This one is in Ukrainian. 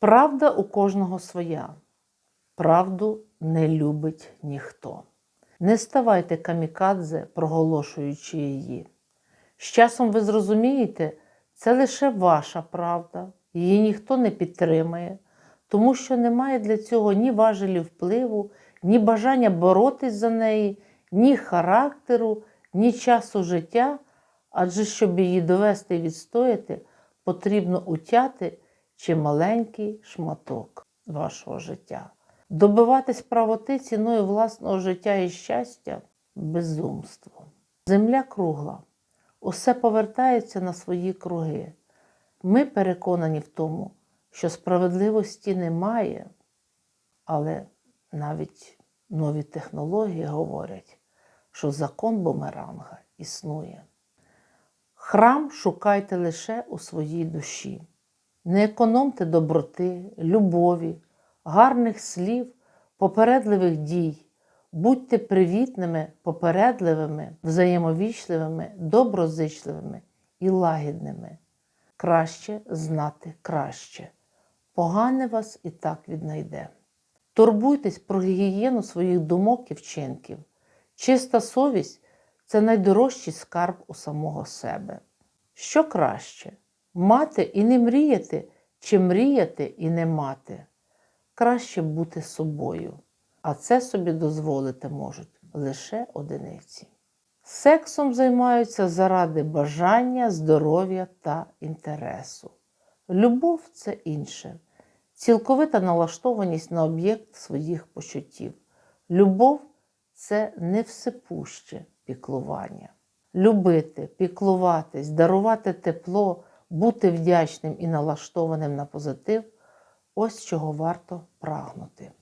Правда у кожного своя. Правду не любить ніхто. Не ставайте камікадзе, проголошуючи її. З часом ви зрозумієте, це лише ваша правда, її ніхто не підтримає, тому що немає для цього ні важелів впливу, ні бажання боротись за неї, ні характеру, ні часу життя, адже щоб її довести і відстояти, потрібно утяти чималенький шматок вашого життя. Добиватись правоти ціною власного життя і щастя безумство. Земля кругла, усе повертається на свої круги. Ми переконані в тому, що справедливості немає, але навіть нові технології говорять, що закон бумеранга існує. Храм шукайте лише у своїй душі. Не економте доброти, любові, гарних слів, попередливих дій. Будьте привітними, попередливими, взаємовічливими, доброзичливими і лагідними. Краще знати краще. Погане вас і так віднайде. Турбуйтесь про гігієну своїх думок і вчинків. Чиста совість це найдорожчий скарб у самого себе. Що краще мати і не мріяти, чи мріяти і не мати? Краще бути собою, а це собі дозволити можуть лише одиниці. Сексом займаються заради бажання, здоров'я та інтересу. Любов це інше, цілковита налаштованість на об'єкт своїх почуттів. Любов це не всепуще піклування. Любити, піклуватись, дарувати тепло, бути вдячним і налаштованим на позитив ось чого варто прагнути.